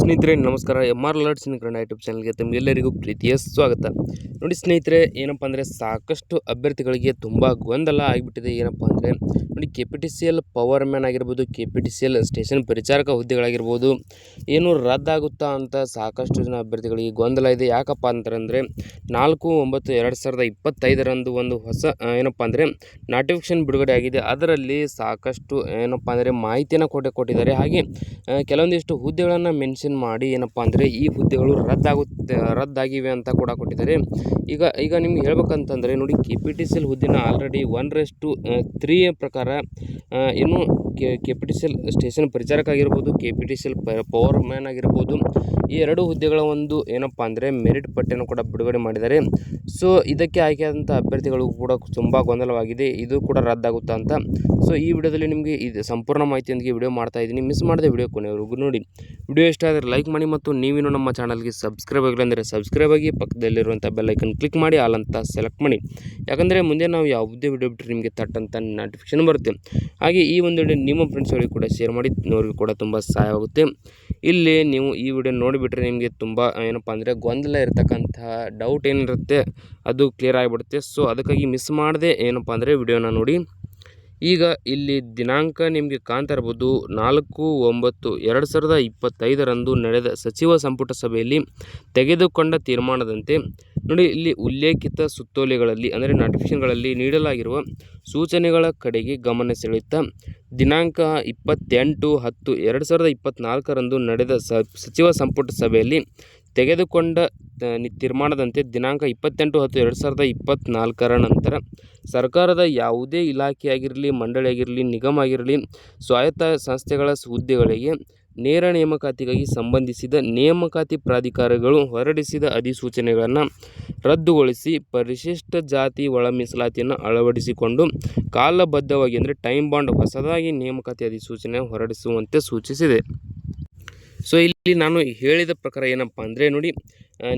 ಸ್ನೇಹಿತರೆ, ನಮಸ್ಕಾರ. M R ಲರ್ಡ್ Kannada YouTube ಚಾನಲ್ಗೆ ತಮಗೆಲ್ಲರಿಗೂ ಪ್ರೀತಿಯ ಸ್ವಾಗತ. ನೋಡಿ ಸ್ನೇಹಿತರೆ, ಏನಪ್ಪ ಅಂದರೆ ಸಾಕಷ್ಟು ಅಭ್ಯರ್ಥಿಗಳಿಗೆ ತುಂಬ ಗೊಂದಲ ಆಗಿಬಿಟ್ಟಿದೆ. ಏನಪ್ಪ ಅಂದರೆ ನೋಡಿ K P T C L power man ಆಗಿರ್ಬೋದು K P T C L station ಪರಿಚಾರಕ ಹುದ್ದೆಗಳಾಗಿರ್ಬೋದು, ಏನು ರದ್ದಾಗುತ್ತಾ ಅಂತ ಸಾಕಷ್ಟು ಜನ ಅಭ್ಯರ್ಥಿಗಳಿಗೆ ಗೊಂದಲ ಇದೆ. ಯಾಕಪ್ಪ ಅಂತಂದರೆ ನಾಲ್ಕು, ಒಂಬತ್ತು, ಎರಡು ಸಾವಿರದ ಇಪ್ಪತ್ತೈದರಂದು ಒಂದು ಹೊಸ ಏನಪ್ಪ ಅಂದರೆ ನೋಟಿಫಿಕೇಶನ್ ಬಿಡುಗಡೆ ಆಗಿದೆ. ಅದರಲ್ಲಿ ಸಾಕಷ್ಟು ಏನಪ್ಪ ಅಂದರೆ ಮಾಹಿತಿಯನ್ನು ಕೊಟ್ಟೆ ಕೊಟ್ಟಿದ್ದಾರೆ. ಹಾಗೆ ಕೆಲವೊಂದಿಷ್ಟು ಹುದ್ದೆಗಳನ್ನು ಮೆನ್ಷನ್ ಮಾಡಿ ಏನಪ್ಪ ಅಂದರೆ ಈ ಹುದ್ದೆಗಳು ರದ್ದಾಗುತ್ತೆ ರದ್ದಾಗಿವೆ ಅಂತ ಕೂಡ ಕೊಟ್ಟಿದ್ದಾರೆ. ಈಗ ಈಗ ನಿಮ್ಗೆ ಹೇಳ್ಬೇಕಂತಂದರೆ ನೋಡಿ ಕೆ ಪಿ ಟಿ ಸಿ ಹುದ್ದೆನ ಆಲ್ರೆಡಿ ಒನ್ ರೆಸ್ಟು ತ್ರೀಯ ಪ್ರಕಾರ ಆ, ಏನು K P T C L station ಪರಿಚಾರಕ ಆಗಿರ್ಬೋದು K P T C L power man ಆಗಿರ್ಬೋದು, ಈ ಎರಡು ಹುದ್ದೆಗಳ ಒಂದು ಏನಪ್ಪ ಅಂದರೆ ಮೆರಿಟ್ ಪಟ್ಟಿಯನ್ನು ಕೂಡ ಬಿಡುಗಡೆ ಮಾಡಿದ್ದಾರೆ. ಸೊ, ಇದಕ್ಕೆ ಆಯ್ಕೆಯಾದಂಥ ಅಭ್ಯರ್ಥಿಗಳು ಕೂಡ ತುಂಬ ಗೊಂದಲವಾಗಿದೆ. ಇದು ಕೂಡ ರದ್ದಾಗುತ್ತಾ ಅಂತ. ಸೊ, ಈ ವಿಡಿಯೋದಲ್ಲಿ ನಿಮಗೆ ಇದು ಸಂಪೂರ್ಣ ಮಾಹಿತಿಯೊಂದಿಗೆ ವಿಡಿಯೋ ಮಾಡ್ತಾ ಇದ್ದೀನಿ. ಮಿಸ್ ಮಾಡಿದೆ ವಿಡಿಯೋ ಕೊನೆವರೆಗೂ ನೋಡಿ. ವಿಡಿಯೋ ಇಷ್ಟ ಆದರೆ ಲೈಕ್ ಮಾಡಿ ಮತ್ತು ನೀವಿನ್ನೂ ನಮ್ಮ ಚಾನಲ್ಗೆ ಸಬ್ಸ್ಕ್ರೈಬ್ ಆಗಿಲ್ಲ ಸಬ್ಸ್ಕ್ರೈಬ್ ಆಗಿ ಪಕ್ಕದಲ್ಲಿರುವಂಥ ಬೆಲ್ಲೈಕನ್ ಕ್ಲಿಕ್ ಮಾಡಿ, ಆಲ್ ಸೆಲೆಕ್ಟ್ ಮಾಡಿ. ಯಾಕಂದರೆ ಮುಂದೆ ನಾವು ಯಾವುದೇ ವಿಡಿಯೋ ಬಿಟ್ಟರೆ ನಿಮಗೆ ತಟ್ಟಂತ ನೋಟಿಫಿಕೇಶನ್ ಬರುತ್ತೆ. ಹಾಗೆ ಈ ಒಂದು ನಿಮ್ಮ ಫ್ರೆಂಡ್ಸ್ಗಳಿಗೆ ಕೂಡ ಶೇರ್ ಮಾಡಿ ಅವ್ರಿಗೆ ಕೂಡ ತುಂಬ ಸಹಾಯವಾಗುತ್ತೆ. ಇಲ್ಲಿ ನೀವು ಈ ವಿಡಿಯೋ ನೋಡಿಬಿಟ್ರೆ ನಿಮಗೆ ತುಂಬ ಏನಪ್ಪ ಅಂದರೆ ಗೊಂದಲ ಇರತಕ್ಕಂತಹ ಡೌಟ್ ಏನಿರುತ್ತೆ, ಅದು ಕ್ಲಿಯರ್ ಆಗಿಬಿಡುತ್ತೆ. ಸೊ ಅದಕ್ಕಾಗಿ ಮಿಸ್ ಮಾಡದೆ ಏನಪ್ಪ ಅಂದರೆ ವಿಡಿಯೋನ ನೋಡಿ. ಈಗ ಇಲ್ಲಿ ದಿನಾಂಕ ನಿಮಗೆ ಕಾಣ್ತಾ ಇರ್ಬೋದು ನಾಲ್ಕು, ಒಂಬತ್ತು, ಎರಡು ಸಾವಿರದ ಇಪ್ಪತ್ತೈದರಂದು ನಡೆದ ಸಚಿವ ಸಂಪುಟ ಸಭೆಯಲ್ಲಿ ತೆಗೆದುಕೊಂಡ ತೀರ್ಮಾನದಂತೆ ನೋಡಿ, ಇಲ್ಲಿ ಉಲ್ಲೇಖಿತ ಸುತ್ತೋಲೆಗಳಲ್ಲಿ, ಅಂದರೆ ನೋಟಿಫಿಕೇಶನ್ಗಳಲ್ಲಿ ನೀಡಲಾಗಿರುವ ಸೂಚನೆಗಳ ಕಡೆಗೆ ಗಮನ ಸೆಳೆಯುತ್ತಾ, ದಿನಾಂಕ ಇಪ್ಪತ್ತೆಂಟು ಹತ್ತು ಎರಡು ಸಾವಿರದ ಇಪ್ಪತ್ತ್ನಾಲ್ಕರಂದು ನಡೆದ ಸಚಿವ ಸಂಪುಟ ಸಭೆಯಲ್ಲಿ ತೆಗೆದುಕೊಂಡ ತೀರ್ಮಾನದಂತೆ ದಿನಾಂಕ ಇಪ್ಪತ್ತೆಂಟು ಹತ್ತು ಎರಡು ಸಾವಿರದ ಇಪ್ಪತ್ತ್ನಾಲ್ಕರ ನಂತರ ಸರ್ಕಾರದ ಯಾವುದೇ ಇಲಾಖೆಯಾಗಿರಲಿ, ಮಂಡಳಿಯಾಗಿರಲಿ, ನಿಗಮ ಆಗಿರಲಿ, ಸ್ವಾಯತ್ತ ಸಂಸ್ಥೆಗಳ ಹುದ್ದೆಗಳಿಗೆ ನೇರ ನೇಮಕಾತಿಗಾಗಿ ಸಂಬಂಧಿಸಿದ ನೇಮಕಾತಿ ಪ್ರಾಧಿಕಾರಗಳು ಹೊರಡಿಸಿದ ಅಧಿಸೂಚನೆಗಳನ್ನು ರದ್ದುಗೊಳಿಸಿ ಪರಿಶಿಷ್ಟ ಜಾತಿ ಒಳ ಮೀಸಲಾತಿಯನ್ನು ಅಳವಡಿಸಿಕೊಂಡು ಕಾಲಬದ್ಧವಾಗಿ ಅಂದರೆ ಟೈಮ್ ಬಾಂಡ್ ಹೊಸದಾಗಿ ನೇಮಕಾತಿ ಅಧಿಸೂಚನೆ ಹೊರಡಿಸುವಂತೆ ಸೂಚಿಸಿದೆ. ಸೊ ಇಲ್ಲಿ ನಾನು ಹೇಳಿದ ಪ್ರಕಾರ ಏನಪ್ಪ ಅಂದರೆ ನೋಡಿ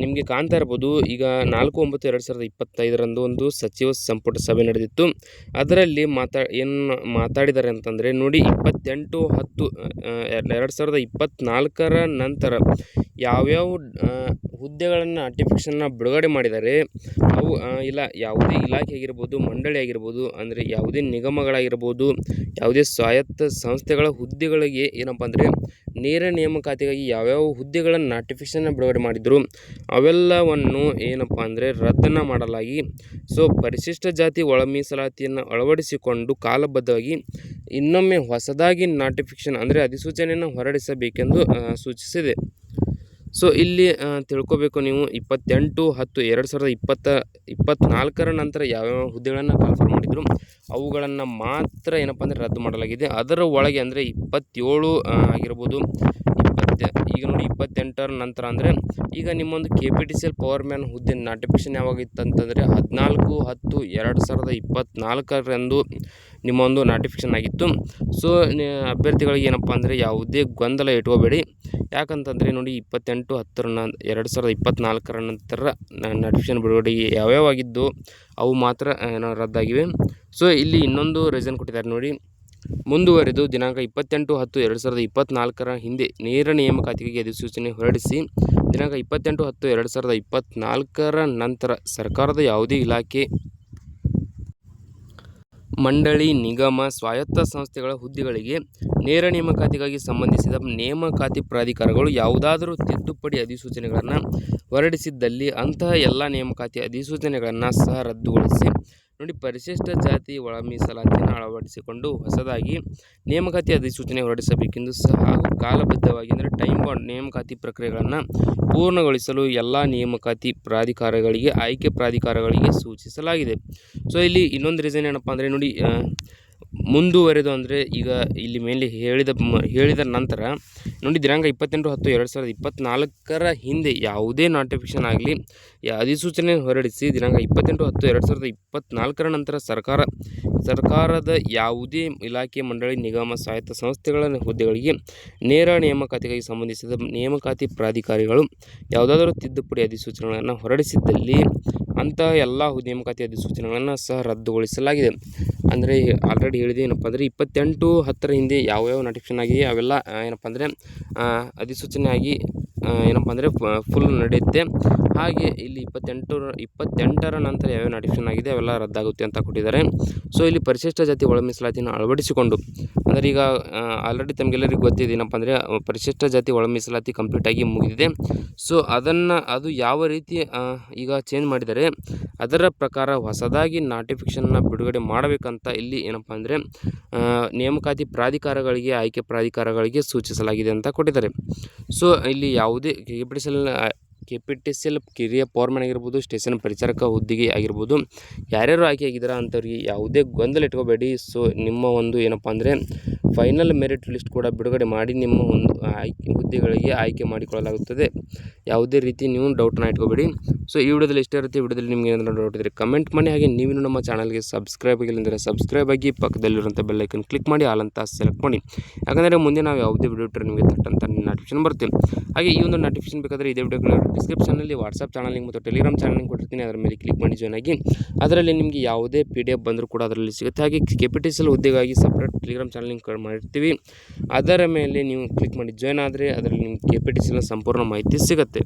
ನಿಮಗೆ ಕಾಣ್ತಾ ಇರ್ಬೋದು, ಈಗ ನಾಲ್ಕು ಒಂಬತ್ತು ಎರಡು ಸಾವಿರದ ಇಪ್ಪತ್ತೈದರಂದು ಒಂದು ಸಚಿವ ಸಂಪುಟ ಸಭೆ ನಡೆದಿತ್ತು. ಅದರಲ್ಲಿ ಮಾತಾ, ಏನು ಮಾತಾಡಿದ್ದಾರೆ ಅಂತಂದರೆ, ನೋಡಿ ಇಪ್ಪತ್ತೆಂಟು, ಹತ್ತು ಎರಡು ಸಾವಿರದ ಇಪ್ಪತ್ತ್ನಾಲ್ಕರ ನಂತರ ಯಾವ್ಯಾವ ಹುದ್ದೆಗಳನ್ನು ಆರ್ಟಿಫಿಕ್ಷನ್ನ ಬಿಡುಗಡೆ ಮಾಡಿದ್ದಾರೆ, ಅವು ಇಲ್ಲ, ಯಾವುದೇ ಇಲಾಖೆ ಆಗಿರ್ಬೋದು, ಮಂಡಳಿ ಆಗಿರ್ಬೋದು, ಅಂದರೆ ಯಾವುದೇ ನಿಗಮಗಳಾಗಿರ್ಬೋದು, ಯಾವುದೇ ಸ್ವಾಯತ್ತ ಸಂಸ್ಥೆಗಳ ಹುದ್ದೆಗಳಿಗೆ ಏನಪ್ಪ ಅಂದರೆ ನೇರ ನೇಮಕಾತಿಗಾಗಿ ಯಾವ್ಯಾವ ಹುದ್ದೆಗಳನ್ನು ನೋಟಿಫಿಕೇಷನ್ನ ಬಿಡುಗಡೆ ಮಾಡಿದ್ರು, ಅವೆಲ್ಲವನ್ನು ಏನಪ್ಪ ಅಂದರೆ ರದ್ದನ್ನು ಮಾಡಲಾಗಿ ಸೊ ಪರಿಶಿಷ್ಟ ಜಾತಿ ಒಳ ಮೀಸಲಾತಿಯನ್ನು ಅಳವಡಿಸಿಕೊಂಡು ಕಾಲಬದ್ಧವಾಗಿ ಇನ್ನೊಮ್ಮೆ ಹೊಸದಾಗಿ ನೋಟಿಫಿಕೇಶನ್ ಅಂದರೆ ಅಧಿಸೂಚನೆಯನ್ನು ಹೊರಡಿಸಬೇಕೆಂದು ಸೂಚಿಸಿದೆ. ಸೊ ಇಲ್ಲಿ ತಿಳ್ಕೋಬೇಕು ತಿಳ್ಕೊಬೇಕು ನೀವು ಇಪ್ಪತ್ತೆಂಟು, ಹತ್ತು, ಎರಡು ಸಾವಿರದ ಇಪ್ಪತ್ತ ಇಪ್ಪತ್ತ್ನಾಲ್ಕರ ನಂತರ ಯಾವ್ಯಾವ ಹುದ್ದೆಗಳನ್ನು ಕನ್ಫರ್ಮ್ ಮಾಡಿದ್ರು ಅವುಗಳನ್ನು ಮಾತ್ರ ಏನಪ್ಪ ಅಂದರೆ ರದ್ದು ಮಾಡಲಾಗಿದೆ. ಅದರ ಒಳಗೆ ಅಂದರೆ ಇಪ್ಪತ್ತೇಳು ಆಗಿರ್ಬೋದು ಇಪ್ಪತ್ತ ಈಗ ನೋಡಿ ಇಪ್ಪತ್ತೆಂಟರ ನಂತರ ಅಂದರೆ ಈಗ ನಿಮ್ಮೊಂದು K P T C L power man ಹುದ್ದೆ ನೋಟಿಫಿಕೇಶನ್ ಯಾವಾಗಿತ್ತು ಅಂತಂದರೆ ಹದಿನಾಲ್ಕು ಹತ್ತು ಎರಡು ಸಾವಿರದ ಇಪ್ಪತ್ತ್ನಾಲ್ಕರಂದು ನಿಮ್ಮೊಂದು ನೋಟಿಫಿಕೇಶನ್ ಆಗಿತ್ತು. ಸೊ ಅಭ್ಯರ್ಥಿಗಳಿಗೆ ಏನಪ್ಪ ಅಂದರೆ ಯಾವುದೇ ಗೊಂದಲ ಇಟ್ಕೋಬೇಡಿ. ಯಾಕಂತಂದರೆ ನೋಡಿ ಇಪ್ಪತ್ತೆಂಟು ಹತ್ತರ ನ ಎರಡು ಸಾವಿರದ ಇಪ್ಪತ್ತ್ನಾಲ್ಕರ ನಂತರ ನೋಟಿಫಿಕೇಶನ್ ಬಿಡುಗಡೆ ಯಾವ್ಯಾವ ಆಗಿದ್ದು ಅವು ಮಾತ್ರ ರದ್ದಾಗಿವೆ. ಸೊ ಇಲ್ಲಿ ಇನ್ನೊಂದು ರೀಸನ್ ಕೊಟ್ಟಿದ್ದಾರೆ ನೋಡಿ. ಮುಂದುವರೆದು ದಿನಾಂಕ ಇಪ್ಪತ್ತೆಂಟು ಹತ್ತು ಎರಡು ಸಾವಿರದ ಇಪ್ಪತ್ತ್ನಾಲ್ಕರ ಹಿಂದೆ ನೇರ ನೇಮಕಾತಿಗೆ ಅಧಿಸೂಚನೆ ಹೊರಡಿಸಿ, ದಿನಾಂಕ ಇಪ್ಪತ್ತೆಂಟು ಹತ್ತು ಎರಡು ಸಾವಿರದ ಇಪ್ಪತ್ತ್ನಾಲ್ಕರ ನಂತರ ಸರ್ಕಾರದ ಯಾವುದೇ ಇಲಾಖೆ, ಮಂಡಳಿ, ನಿಗಮ, ಸ್ವಾಯತ್ತ ಸಂಸ್ಥೆಗಳ ಹುದ್ದೆಗಳಿಗೆ ನೇರ ನೇಮಕಾತಿಗಾಗಿ ಸಂಬಂಧಿಸಿದ ನೇಮಕಾತಿ ಪ್ರಾಧಿಕಾರಗಳು ಯಾವುದಾದರೂ ತಿದ್ದುಪಡಿ ಅಧಿಸೂಚನೆಗಳನ್ನು ಹೊರಡಿಸಿದ್ದಲ್ಲಿ ಅಂತಹ ಎಲ್ಲ ನೇಮಕಾತಿ ಅಧಿಸೂಚನೆಗಳನ್ನು ಸಹ ರದ್ದುಗೊಳಿಸಿ ನೋಡಿ, ಪರಿಶಿಷ್ಟ ಜಾತಿ ಒಳ ಮೀಸಲಾತಿಯನ್ನು ಅಳವಡಿಸಿಕೊಂಡು ಹೊಸದಾಗಿ ನೇಮಕಾತಿ ಅಧಿಸೂಚನೆ ಹೊರಡಿಸಬೇಕೆಂದು ಸಹ ಹಾಗೂ ಕಾಲಬದ್ಧವಾಗಿ ಅಂದರೆ ಟೈಮ್ ಬಾಂಡ್ ನೇಮಕಾತಿ ಪ್ರಕ್ರಿಯೆಗಳನ್ನು ಪೂರ್ಣಗೊಳಿಸಲು ಎಲ್ಲ ನೇಮಕಾತಿ ಪ್ರಾಧಿಕಾರಗಳಿಗೆ, ಆಯ್ಕೆ ಪ್ರಾಧಿಕಾರಗಳಿಗೆ ಸೂಚಿಸಲಾಗಿದೆ. ಸೊ ಇಲ್ಲಿ ಇನ್ನೊಂದು ರೀಸನ್ ಏನಪ್ಪ ಅಂದರೆ ನೋಡಿ ಮುಂದುವರೆದು ಅಂದರೆ ಈಗ ಇಲ್ಲಿ ಮೇಲೆ ಹೇಳಿದ ಹೇಳಿದ ನಂತರ, ನೋಡಿ ದಿನಾಂಕ ಇಪ್ಪತ್ತೆಂಟು ಹತ್ತು ಎರಡು ಸಾವಿರದ ಇಪ್ಪತ್ತ್ನಾಲ್ಕರ ಹಿಂದೆ ಯಾವುದೇ ನೋಟಿಫಿಕೇಶನ್ ಆಗಲಿ ಅಧಿಸೂಚನೆ ಹೊರಡಿಸಿ ದಿನಾಂಕ ಇಪ್ಪತ್ತೆಂಟು ಹತ್ತು ಎರಡು ಸಾವಿರದ ಇಪ್ಪತ್ತ್ನಾಲ್ಕರ ನಂತರ ಸರ್ಕಾರ, ಸರ್ಕಾರದ ಯಾವುದೇ ಇಲಾಖೆ ಮಂಡಳಿ, ನಿಗಮ ಸ್ವಾಯತ್ತ ಸಂಸ್ಥೆಗಳ ಹುದ್ದೆಗಳಿಗೆ ನೇರ ನೇಮಕಾತಿಗಾಗಿ ಸಂಬಂಧಿಸಿದ ನೇಮಕಾತಿ ಪ್ರಾಧಿಕಾರಿಗಳು ಯಾವುದಾದರೂ ತಿದ್ದುಪಡಿ ಅಧಿಸೂಚನೆಗಳನ್ನು ಹೊರಡಿಸಿದ್ದಲ್ಲಿ ಅಂತಹ ಎಲ್ಲ ನೇಮಕಾತಿ ಅಧಿಸೂಚನೆಗಳನ್ನು ಸಹ ರದ್ದುಗೊಳಿಸಲಾಗಿದೆ. ಅಂದರೆ ಆಲ್ರೆಡಿ ಹೇಳಿದೆ ಏನಪ್ಪ ಅಂದರೆ ಇಪ್ಪತ್ತೆಂಟು ಹತ್ತರ ಹಿಂದೆ ಯಾವ್ಯಾವ ನೋಟಿಫಿಕೇಶನ್ ಆಗಿ ಅವೆಲ್ಲ ಏನಪ್ಪ ಅಂದರೆ ಅಧಿಸೂಚನೆ ಆಗಿ ಏನಪ್ಪ ಅಂದರೆ ಫುಲ್ ನಡೆಯುತ್ತೆ. ಹಾಗೆ ಇಲ್ಲಿ ಇಪ್ಪತ್ತೆಂಟು, ಇಪ್ಪತ್ತೆಂಟರ ನಂತರ ಯಾವ್ಯಾವ ನೋಟಿಫಿಕೇಶನ್ ಆಗಿದೆ ಅವೆಲ್ಲ ರದ್ದಾಗುತ್ತೆ ಅಂತ ಕೊಟ್ಟಿದ್ದಾರೆ. ಸೊ ಇಲ್ಲಿ ಪರಿಶಿಷ್ಟ ಜಾತಿ ಒಳ ಮೀಸಲಾತಿಯನ್ನು ಅಳವಡಿಸಿಕೊಂಡು, ಅಂದರೆ ಈಗ ಆಲ್ರೆಡಿ ತಮಗೆಲ್ಲರಿಗೂ ಗೊತ್ತಿದೆ ಏನಪ್ಪ ಅಂದರೆ ಪರಿಶಿಷ್ಟ ಜಾತಿ ಒಳ ಮೀಸಲಾತಿ ಕಂಪ್ಲೀಟಾಗಿ ಮುಗಿದಿದೆ. ಸೊ ಅದನ್ನು, ಅದು ಯಾವ ರೀತಿ ಈಗ ಚೇಂಜ್ ಮಾಡಿದರೆ, ಅದರ ಪ್ರಕಾರ ಹೊಸದಾಗಿ ನೋಟಿಫಿಕೇಷನ್ನ ಬಿಡುಗಡೆ ಮಾಡಬೇಕಂತ ಇಲ್ಲಿ ಏನಪ್ಪ ಅಂದರೆ ನೇಮಕಾತಿ ಪ್ರಾಧಿಕಾರಗಳಿಗೆ, ಆಯ್ಕೆ ಪ್ರಾಧಿಕಾರಗಳಿಗೆ ಸೂಚಿಸಲಾಗಿದೆ ಅಂತ ಕೊಟ್ಟಿದ್ದಾರೆ. ಸೊ ಇಲ್ಲಿ ಯಾವುದೇ K P T C L K P T C L ಕಿರಿಯ ಪೋರ್ಮನ್ ಆಗಿರ್ಬೋದು, ಸ್ಟೇಷನ್ ಪರಿಚಾರಕ ಹುದ್ದೆಗೆ ಆಗಿರ್ಬೋದು, ಯಾರ್ಯಾರು ಆಯ್ಕೆ ಆಗಿದ್ದೀರಾ ಅಂಥವ್ರಿಗೆ ಯಾವುದೇ ಗೊಂದಲ ಇಟ್ಕೋಬೇಡಿ. ಸೊ ನಿಮ್ಮ ಒಂದು ಏನಪ್ಪ ಅಂದರೆ ಫೈನಲ್ ಮೆರಿಟ್ ಲಿಸ್ಟ್ ಕೂಡ ಬಿಡುಗಡೆ ಮಾಡಿ ನಿಮ್ಮ ಒಂದು ಆಯ್ಕೆ ಹುದ್ದೆಗಳಿಗೆ ಆಯ್ಕೆ ಮಾಡಿಕೊಳ್ಳಲಾಗುತ್ತದೆ. ಯಾವುದೇ ರೀತಿ ನೀವು ಡೌಟ್ನ ಇಟ್ಕೋಬೇಡಿ. ಸೊ ಈ ವಿಡಿಯೋದಲ್ಲಿ ಇಷ್ಟೇ ಇರುತ್ತೆ ವಿಡಿಯೋದಲ್ಲಿ ನಿಮಗೆ ಏನಾದರೂ ಡೌಟ್ ಇದ್ದರೆ ಕಮೆಂಟ್ ಮಾಡಿ. ಹಾಗೆ ನೀವು ನಮ್ಮ ಚಾನಲ್ಗೆ ಸಬ್ಸ್ಕ್ರೈಬ್ ಆಗಿಲ್ಲ ಅಂದರೆ ಸಬ್ಸ್ಕ್ರೈಬ್ ಆಗಿ ಪಕ್ಕದಲ್ಲಿರುವಂಥ ಬೆಲ್ಲೈಕನ್ ಕ್ಲಿಕ್ ಮಾಡಿ ಆಲಂತ ಸೆಲೆಕ್ಟ್ ಮಾಡಿ. ಯಾಕಂದರೆ ಮುಂದೆ ನಾವು ಯಾವುದೇ ವಿಡಿಯೋ ಇಟ್ಟರೆ ನಿಮಗೆ ತಟ್ಟಂತ ನೋಟಿಫಿಕೇಶನ್ ಬರ್ತೀವಿ ಹಾಗೆ ಈ ಒಂದು ನೋಟಿಫಿಕೇಶನ್ ಬೇಕಾದರೆ ಇದೇ ವಿಡಿಯೋಗಳ ಡಿಸ್ಕ್ರಿಪ್ಷನಲ್ಲಿ ವಾಟ್ಸಪ್ ಚಾನಲ್ ಲಿಂಕ್ ಮತ್ತು ಟೆಲಿಗ್ರಾಮ್ ಚಾನಲ್ ಲಿಂಕ್ ಕೊಟ್ಟಿರ್ತೀನಿ. ಅದರ ಮೇಲೆ ಕ್ಲಿಕ್ ಮಾಡಿ ಜಾಯ್ನ್ ಆಗಿ. ಅದರಲ್ಲಿ ನಿಮಗೆ ಯಾವುದೇ ಪಿ ಡಿ ಎಫ್ ಬಂದರೂ ಕೂಡ ಅದರಲ್ಲಿ ಸಿಗುತ್ತೆ. ಹಾಗೆ K P T C L ಹುದ್ದೆಗಾಗಿ separate Telegram channel link ಮಾಡಿರ್ತೀವಿ. ಅದರ ಮೇಲೆ ನೀವು ಕ್ಲಿಕ್ ಮಾಡಿ ಜಾಯ್ನ್ ಆದರೆ ಅದರಲ್ಲಿ ನಿಮ್ಗೆ ಕೆ ಪಿ ಟಿ ಸಿ ಸಂಪೂರ್ಣ ಮಾಹಿತಿ ಸಿಗುತ್ತೆ.